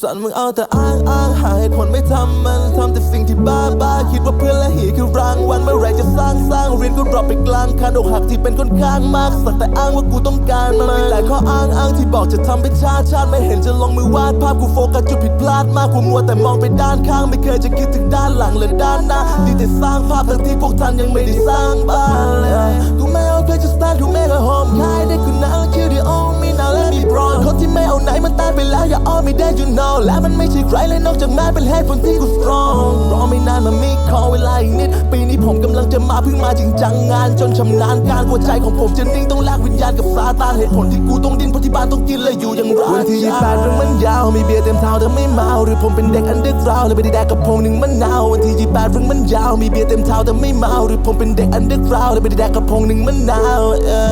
สันมึงเอาแต่อ้างอ้างหาเหตุผลไม่ทำมันทำแต่สิ่งที่บ้าบ้าคิดว่าเพื่อนและหีคือรางวัลเมื่อไรจะสร้างสร้างเรียนก็รอไปกลางคันอกหักที่เป็นคนข้างมาก สักแต่อ้างว่ากูต้องการมันมีหลายข้ออ้างอ้างที่บอกจะทำเป็นชาติชาติไม่เห็นจะลงมือวาดภาพกูโฟกัสจุดผิดพลาดมากกูมัวแต่มองไปด้านข้างไม่เคยจะคิดถึงด้านหลังหรือด้านหน้าดีแต่สร้างภาพทั้งที่พวกท่านยังไม่ได้สร้างบ้า ไม่ได้ you know และมันไม่ใช่ใครเลยนอกจากแม่เป็นเหตุผลที่กู strong รอไม่นานมามีขอเวลาอีกนิด ปีนี้ผมกำลังจะมาเพิ่งมาจริงจังงาน จนชำนาญการหัวใจของผมจะนิ่งต้องแลกวิญญาณกับซาตานเหตุผลที่กูต้องดิ้นเพราะที่บ้านต้องกินเลยอยู่อย่างไรวันที่ยี่แปดเรื่องมันยาวมีเบียร์เต็มเท้าแต่ไม่เมาหรือผมเป็นเด็กอันเดอร์กราวเลยไปได้แดกกับพงหนึ่งมันหนาววันที่ยี่แปดเรื่องมันยาวมีเบียร์เต็มเท้าแต่ไม่เมาหรือผมเป็นเด็กอันเดอร์กราวเลยไปได้แดกกับพงหนึ่งมันหนาวเอ้ย